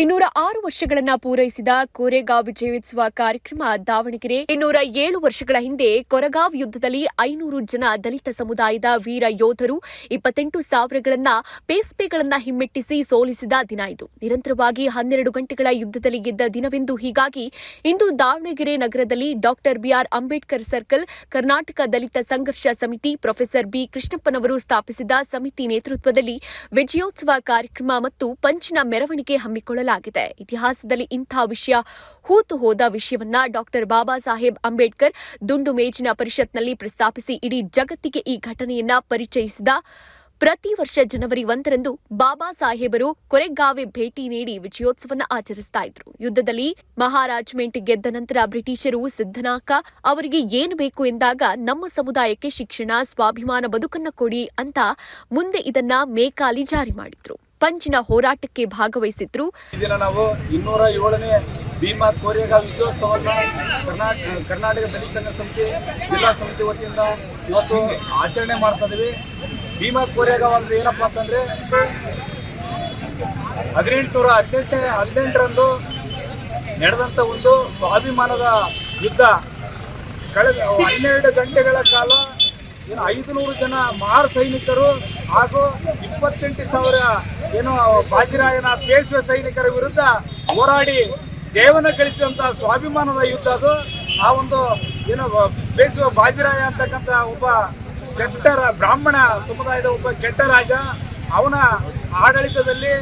ಇನ್ನೂರ ಆರು ವರ್ಷಗಳನ್ನ ಪೂರೈಸಿದ ಕೋರೆಗಾವ್ ವಿಜಯೋತ್ಸವ ಕಾರ್ಯಕ್ರಮ ದಾವಣಗೆರೆ. ಇನ್ನೂರ ಏಳು ವರ್ಷಗಳ ಹಿಂದೆ ಕೊರಗಾವ್ ಯುದ್ಧದಲ್ಲಿ ಐನೂರು ಜನ ದಲಿತ ಸಮುದಾಯದ ವೀರ ಯೋಧರು ಇಪ್ಪತ್ತೆಂಟು ಸಾವಿರಗಳನ್ನ ಪೇಸ್ಪೆಗಳನ್ನ ಹಿಮ್ಮೆಟ್ಟಿಸಿ ಸೋಲಿಸಿದ ದಿನ ಇದು. ನಿರಂತರವಾಗಿ ಹನ್ನೆರಡು ಗಂಟೆಗಳ ಯುದ್ಧದಲ್ಲಿ ಗೆದ್ದ ದಿನವೆಂದು ಹೀಗಾಗಿ ಇಂದು ದಾವಣಗೆರೆ ನಗರದಲ್ಲಿ doctor BR Ambedkar circle, Karnataka Dalit Sangharsha Samiti professor B ಕೃಷ್ಣಪ್ಪನವರು ಸ್ಥಾಪಿಸಿದ ಸಮಿತಿ ನೇತೃತ್ವದಲ್ಲಿ ವಿಜಯೋತ್ಸವ ಕಾರ್ಯಕ್ರಮ ಮತ್ತು ಪಂಚಿನ ಮೆರವಣಿಗೆ ಹಮ್ಮಿಕೊಳ್ಳಲಾಗಿದೆ. ಇತಿಹಾಸದಲ್ಲಿ ಇಂಥ ವಿಷಯ ಹೂತು ಹೋದ ವಿಷಯವನ್ನ ಡಾಕ್ಟರ್ ಬಾಬಾ ಸಾಹೇಬ್ ಅಂಬೇಡ್ಕರ್ ದುಂಡು ಮೇಜಿನ ಪರಿಷತ್ನಲ್ಲಿ ಪ್ರಸ್ತಾಪಿಸಿ ಇಡೀ ಜಗತ್ತಿಗೆ ಈ ಘಟನೆಯನ್ನ ಪರಿಚಯಿಸಿದ. ಪ್ರತಿ ವರ್ಷ ಜನವರಿ ಒಂದರಂದು ಬಾಬಾ ಸಾಹೇಬರು ಕೊರೆಗಾವೆ ಭೇಟಿ ನೀಡಿ ವಿಜಯೋತ್ಸವನ್ನ ಆಚರಿಸ್ತಾ ಇದ್ರು. ಯುದ್ಧದಲ್ಲಿ ಮಹಾರಾಜ್ಮೆಂಟ್ ಗೆದ್ದ ನಂತರ ಬ್ರಿಟಿಷರು ಸಿದ್ದನಾಕ ಅವರಿಗೆ ಏನು ಬೇಕು ಎಂದಾಗ ನಮ್ಮ ಸಮುದಾಯಕ್ಕೆ ಶಿಕ್ಷಣ, ಸ್ವಾಭಿಮಾನ ಬದುಕನ್ನ ಕೊಡಿ ಅಂತ ಮುಂದೆ ಇದನ್ನ ಮೇಕಾಲಿ ಜಾರಿ ಮಾಡಿದ್ರು. ಪಂಚಿನ ಹೋರಾಟಕ್ಕೆ ಭಾಗವಹಿಸಿದ್ರು. ನಾವು ಇನ್ನೂರ ಏಳನೇ ಭೀಮಾ ಕೋರೇಗಾ ವಿಜಯೋತ್ಸವವನ್ನು ಕರ್ನಾಟಕ ಕರ್ನಾಟಕ ದಲಿತ ಸಂಘ ಸಮಿತಿ, ಜಿಲ್ಲಾ ಸಮಿತಿ ವತಿಯಿಂದ ಇವತ್ತು ಆಚರಣೆ ಮಾಡ್ತಾ ಇದೀವಿ. ಭೀಮಾ ಕೋರೇಗಾ ಅಂದ್ರೆ ಏನಪ್ಪಾ ಅಂತಂದ್ರೆ ಹದಿನೆಂಟುನೂರ ಹದಿನೆಂಟನೇ, ಹದಿನೆಂಟರಂದು ನಡೆದಂಥ ಒಂದು ಸ್ವಾಭಿಮಾನದ ಯುದ್ಧ. ಕಳೆದ ಹನ್ನೆರಡು ಗಂಟೆಗಳ ಕಾಲ ಏನು ಐದು ಜನ ಮಾರ್ ಸೈನಿಕರು ಹಾಗೂ ಇಪ್ಪತ್ತೆಂಟು ಸಾವಿರ ಏನು ಬಾಜಿರಾಯನ ಪೇಶ್ವೆ ಸೈನಿಕರ ವಿರುದ್ಧ ಹೋರಾಡಿ ಜಯವನ್ನು ಗಳಿಸಿದಂಥ ಸ್ವಾಭಿಮಾನದ ಯುದ್ಧ ಅದು. ಆ ಒಂದು ಏನು ಪೇಶ್ವೆ ಬಾಜಿರಾಯ ಅಂತಕ್ಕಂಥ ಒಬ್ಬ ಕೆಟ್ಟ ಬ್ರಾಹ್ಮಣ ಸಮುದಾಯದ ಒಬ್ಬ ಕೆಟ್ಟ ರಾಜ. ಅವನ ಆಡಳಿತದಲ್ಲಿ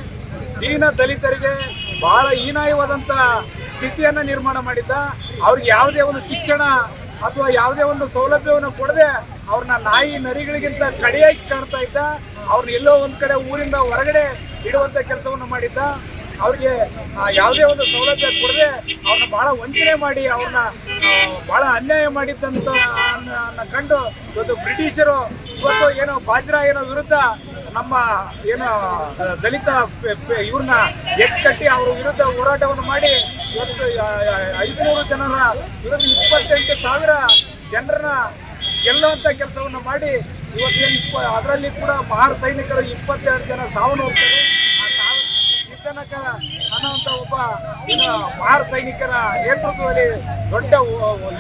ದೀನ ದಲಿತರಿಗೆ ಬಹಳ ಹೀನಾಯವಾದಂಥ ಸ್ಥಿತಿಯನ್ನು ನಿರ್ಮಾಣ ಮಾಡಿದ್ದ. ಅವ್ರಿಗೆ ಯಾವುದೇ ಒಂದು ಶಿಕ್ಷಣ ಅಥವಾ ಯಾವುದೇ ಒಂದು ಸೌಲಭ್ಯವನ್ನು ಕೊಡದೆ ಅವ್ರನ್ನ ನಾಯಿ ನರಿಗಳಿಗಿಂತ ಕಡೆಯಾಗಿ ಕಾಣ್ತಾ ಇದ್ದ. ಅವ್ರನ್ನ ಎಲ್ಲೋ ಒಂದು ಕಡೆ ಊರಿಂದ ಹೊರಗಡೆ ಇಡುವಂಥ ಕೆಲಸವನ್ನು ಮಾಡಿದ್ದ. ಅವ್ರಿಗೆ ಯಾವುದೇ ಒಂದು ಸೌಲಭ್ಯ ಕೊಡದೆ ಅವ್ರನ್ನ ಬಹಳ ವಂಚನೆ ಮಾಡಿ, ಅವ್ರನ್ನ ಬಹಳ ಅನ್ಯಾಯ ಮಾಡಿದ್ದಂತ ಕಂಡು ಇವತ್ತು ಬ್ರಿಟಿಷರು ಇವತ್ತು ಏನೋ ಬಾಜ್ರಾಯನ ವಿರುದ್ಧ ನಮ್ಮ ಏನು ದಲಿತ ಇವ್ರನ್ನ ಎತ್ಕಟ್ಟಿ ಅವ್ರ ವಿರುದ್ಧ ಹೋರಾಟವನ್ನು ಮಾಡಿ ಇವತ್ತು ಐದುನೂರು ಜನರ ವಿರುದ್ಧ ಇಪ್ಪತ್ತೆಂಟು ಸಾವಿರ ಜನರನ್ನ ಗೆಲ್ಲುವಂತ ಕೆಲಸವನ್ನು ಮಾಡಿ ಇವತ್ತೇನು ಇಪ್ಪ, ಅದರಲ್ಲಿ ಕೂಡ ಮಹಾರ್ ಸೈನಿಕರು ಇಪ್ಪತ್ತೆರಡು ಜನ ಸಾವನ್ನ ಹೋಗ್ತಾರೆ. ಸಾವು ಅನ್ನುವಂಥ ಒಬ್ಬ ಮಹಾರ್ ಸೈನಿಕರ ನೇತೃತ್ವದಲ್ಲಿ ದೊಡ್ಡ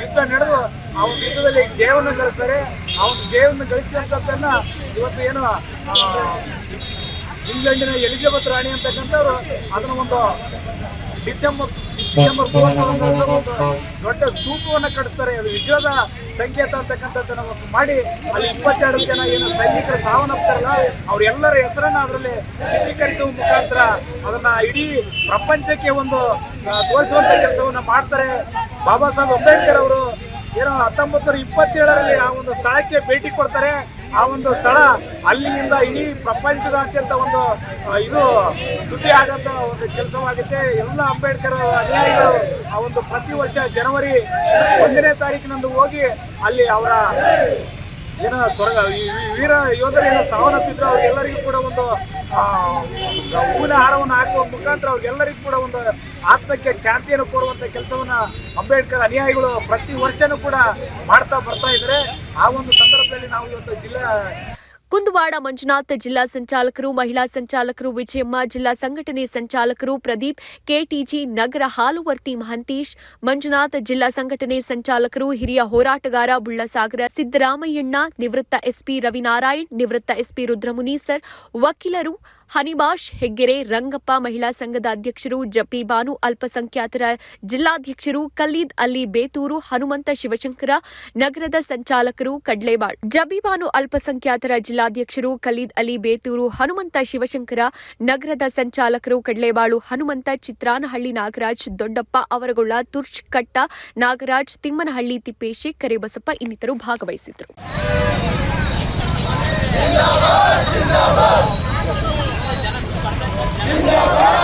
ಯುದ್ಧ ನಡೆದು ಆ ಯುದ್ಧದಲ್ಲಿ ಜಯವನ್ನು ಗಳಿಸ್ತಾರೆ. ಆ ಒಂದು ಜಯವನ್ನು ಗಳಿಸಿದಂಥದ್ದನ್ನ ಇವತ್ತು ಏನು ಇಂಗ್ಲೆಂಡಿನ ಎಲಿಜಬೆತ್ ರಾಣಿ ಅಂತಕ್ಕಂಥವ್ರು ಅದನ್ನು ಒಂದು ಡಿಸೆಂಬರ್ ಡಿಸೆಂಬರ್ ದೊಡ್ಡ ಸ್ತೂಪವನ್ನು ಕಟ್ಟಿಸ್ತಾರೆ. ಅದು ವಿಜಯದ ಸಂಕೇತ ಅಂತಕ್ಕಂಥದ್ದನ್ನು ಮಾಡಿ ಅಲ್ಲಿ ಇಪ್ಪತ್ತೆರಡು ಜನ ಏನು ಸೈನಿಕರು ಸಾವನ್ನಪ್ತಾರಲ್ಲ ಅವರೆಲ್ಲರ ಹೆಸರನ್ನು ಅದರಲ್ಲಿ ಚಿತ್ರೀಕರಿಸುವ ಮುಖಾಂತರ ಅದನ್ನ ಇಡೀ ಪ್ರಪಂಚಕ್ಕೆ ಒಂದು ತೋರಿಸುವಂಥ ತೋರಿಸುವಂತ ಕೆಲಸವನ್ನ ಮಾಡ್ತಾರೆ. ಬಾಬಾ ಸಾಹೇಬ್ ಅಂಬೇಡ್ಕರ್ ಅವರು ಏನೋ ಹತ್ತೊಂಬತ್ತು ನೂರ ಇಪ್ಪತ್ತೇಳರಲ್ಲಿ ಆ ಒಂದು ಸ್ಥಳಕ್ಕೆ ಭೇಟಿ ಕೊಡ್ತಾರೆ. ಆ ಒಂದು ಸ್ಥಳ ಅಲ್ಲಿಂದ ಇಡೀ ಪ್ರಪಂಚದಾದ್ಯಂತ ಒಂದು ಇದು ಸುದ್ದಿ ಆಗಂತ ಒಂದು ಕೆಲಸವಾಗುತ್ತೆ. ಎಲ್ಲ ಅಂಬೇಡ್ಕರ್ ಅನುಯಾಯಿಗಳು ಆ ಒಂದು ಪ್ರತಿ ವರ್ಷ ಜನವರಿ ಒಂದನೇ ತಾರೀಕಿನಂದು ಹೋಗಿ ಅಲ್ಲಿ ಅವರ ಏನ ಸ್ವರ್ಗ ವೀರ ಯೋಧರು ಏನೋ ಸಾವನ್ನಪ್ಪಿದ್ರು, ಅವ್ರಿಗೆಲ್ಲರಿಗೂ ಕೂಡ ಒಂದು ಹೂವಿನ ಹಾರವನ್ನು ಹಾಕುವ ಮುಖಾಂತರ ಅವ್ರಿಗೆಲ್ಲರಿಗೂ ಕೂಡ ಒಂದು ಆತ್ಮಕ್ಕೆ ಶಾಂತಿಯನ್ನು ಕೋರುವಂತ ಕೆಲಸವನ್ನು ಅಂಬೇಡ್ಕರ್ ಅನುಯಾಯಿಗಳು ಪ್ರತಿ ವರ್ಷನೂ ಕೂಡ ಮಾಡ್ತಾ ಬರ್ತಾ ಇದ್ದಾರೆ. ಆ ಒಂದು ಕುಂದುವಾಡ ಮಂಜುನಾಥ್ ಜಿಲ್ಲಾ ಸಂಚಾಲಕರು, ಮಹಿಳಾ ಸಂಚಾಲಕರು ವಿಜಯಮ್ಮ ಜಿಲ್ಲಾ ಸಂಘಟನೆ ಸಂಚಾಲಕರು ಪ್ರದೀಪ್, ಕೆಟಿಜಿ ನಗರ ಹಾಲುವರ್ತಿ ಮಹಂತೇಶ್, ಮಂಜುನಾಥ್ ಜಿಲ್ಲಾ ಸಂಘಟನೆ ಸಂಚಾಲಕರು ಹಿರಿಯ ಹೋರಾಟಗಾರ ಬುಳ್ಳಸಾಗರ ಸಿದ್ದರಾಮಯ್ಯಣ್ಣ, ನಿವೃತ್ತ ಎಸ್ಪಿ ರವಿನಾರಾಯಣ್, ನಿವೃತ್ತ ಎಸ್ಪಿ ರುದ್ರಮುನಿ ಸರ್ ವಕೀಲರು ಹನಿಬಾಷ್ ಹೆಗ್ಗೆರೆ ರಂಗಪ್ಪ ಮಹಿಳಾ ಸಂಘದ ಅಧ್ಯಕ್ಷರು ಜಪಿ ಬಾನು ಅಲ್ಪಸಂಖ್ಯಾತರ ಜಿಲ್ಲಾಧ್ಯಕ್ಷರು ಕಲ್ಲೀದ್ ಅಲಿ ಬೇತೂರು ಹನುಮಂತ ಶಿವಶಂಕರ ನಗರದ ಸಂಚಾಲಕರು ಕಡ್ಲೇಬಾಳ್. ಜಬಿಬಾನು ಅಲ್ಪಸಂಖ್ಯಾತರ ಜಿಲ್ಲಾಧ್ಯಕ್ಷರು ಖಲೀದ್ ಅಲಿ ಬೇತೂರು ಹನುಮಂತ ಶಿವಶಂಕರ ನಗರದ ಸಂಚಾಲಕರು ಕಡ್ಲೇಬಾಳು ಹನುಮಂತ ಚಿತ್ರಾನಹಳ್ಳಿ ನಾಗರಾಜ್ ದೊಡ್ಡಪ್ಪ ಅವರಗೊಳ್ಳ ತುರ್ಚ್ ಕಟ್ಟ ನಾಗರಾಜ್ ತಿಮ್ಮನಹಳ್ಳಿ ತಿಪ್ಪೇಶಿ ಕರಿಬಸಪ್ಪ ಇನ್ನಿತರು ಭಾಗವಹಿಸಿದ್ರು ಮುಂದೆ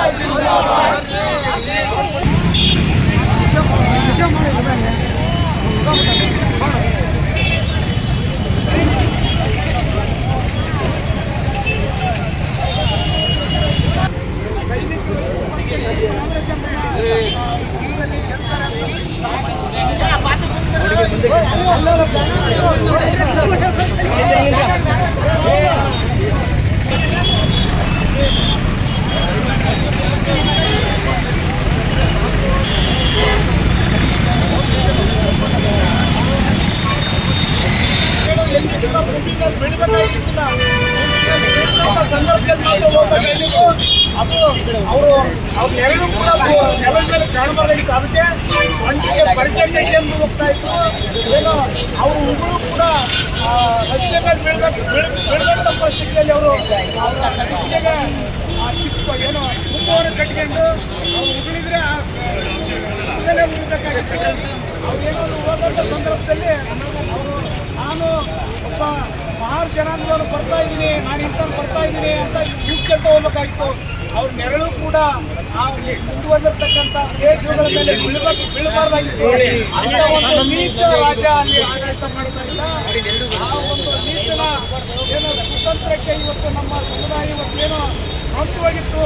ಸಂದರ್ಭದಲ್ಲಿ ಅದು ಅವರು ಅವ್ರ ನೆರಳು ಕೂಡ ನೆಲದ ಮೇಲೆ ಕಾಣಬಾರ್ದಾಗಿತ್ತು ಅದಕ್ಕೆ ಎಂದು ಹೋಗ್ತಾ ಏನೋ ಅವ್ರ ಉಗುರು ಕೂಡ ರಸ್ತೆ ಮೇಲೆ ಬೀಳ್ಬೇಕು ಪರಿಸ್ಥಿತಿಯಲ್ಲಿ ಅವರು ಆ ಚಿಕ್ಕ ಏನೋ ಕುಂಭವನ್ನು ಕಟ್ಕೊಂಡು ಅವ್ರು ಉಗುಳಿದ್ರೆ ಅವ್ರು ಏನಾದ್ರು ಹೋದಂಥ ಸಂದರ್ಭದಲ್ಲಿ ನಾನು ಒಬ್ಬ ಮಹಾನ್ ಜನಾಂಗದವರು ಬರ್ತಾ ಇದ್ದೀನಿ ನಾನು ಇಂಥ ಬರ್ತಾ ಇದ್ದೀನಿ ಅಂತ ಕೂತ್ಕೊಂತ ಹೋಗ್ಬೇಕಾಗಿತ್ತು ಅವ್ರ ನೆರಳು ಕೂಡ ಆ ಮುಂದುವರೆದಿರ್ತಕ್ಕಂಥ ದೇಶಗಳ ಮೇಲೆ ಬೀಳ್ಬೇಕು ಬೀಳಬಾರ್ದಾಗಿತ್ತು. ಅಂತ ಒಂದು ನೀಚ ರಾಜ್ಯ ಅಲ್ಲಿ ಆಡಳಿತ ಮಾಡ್ತಾ ಇಲ್ಲ ಆ ಒಂದು ನೀತನ ಏನೋ ಸ್ವತಂತ್ರಕ್ಕೆ ಇವತ್ತು ನಮ್ಮ ಸಮುದಾಯ ಇವತ್ತು ಏನು ನೊಂದವಾಗಿತ್ತು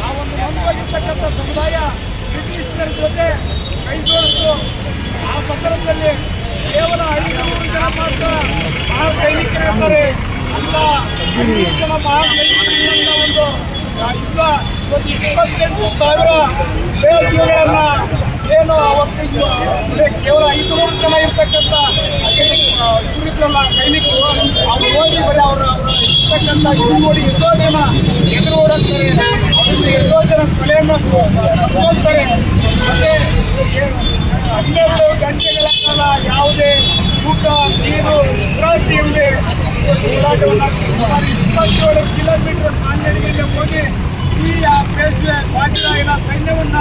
ಆ ಒಂದು ನೊಂದವಾಗಿರ್ತಕ್ಕಂಥ ಸಮುದಾಯ ಬ್ರಿಟಿಷರ ಜೊತೆ ಕೈ ಜೋಡಿಸು ಆ ಸಂದರ್ಭದಲ್ಲಿ ಕೇವಲ ಐನೂರು ಜನ ಮಾತ್ರ ಆ ಐನೂರು ಜನ ಒಂದು ಒಂದು ಇಪ್ಪತ್ತೆಂಟು ಸಾವಿರ ದೇಶಗಳನ್ನ ಏನು ಅವತ್ತು ಕೇವಲ ಐದುನೂರು ಜನ ಇರ್ತಕ್ಕಂಥ ಇವರಿದ್ರಲ್ಲ ಸೈನಿಕರು, ಅವ್ರು ಹೋಗಿ ಬರೀ ಅವರು ಇರ್ತಕ್ಕಂಥ ನೋಡಿ ಎಷ್ಟೋ ಜನ ಎದುರು ಓಡಾಡ್ತಾರೆ. ಅವರಿಂದ ಎಷ್ಟೋ ಜನ ಮತ್ತೆ ಹನ್ನೆರಡು ಗಂಟೆಗಳ ಕಾಲ ಯಾವುದೇ ಊಟ, ನೀರು ವಿಶ್ರಾಂತಿ ಇಲ್ಲದೆ ಹೋರಾಟವನ್ನು ಇಪ್ಪತ್ತೇಳು ಕಿಲೋಮೀಟರ್ ಕಾಲ್ನಡಿಗೆಯಲ್ಲಿ ಹೋಗಿ ಈ ಆ ಪೇಶ್ವೆ ಬಾಜಿರಾಯನ ಸೈನ್ಯವನ್ನ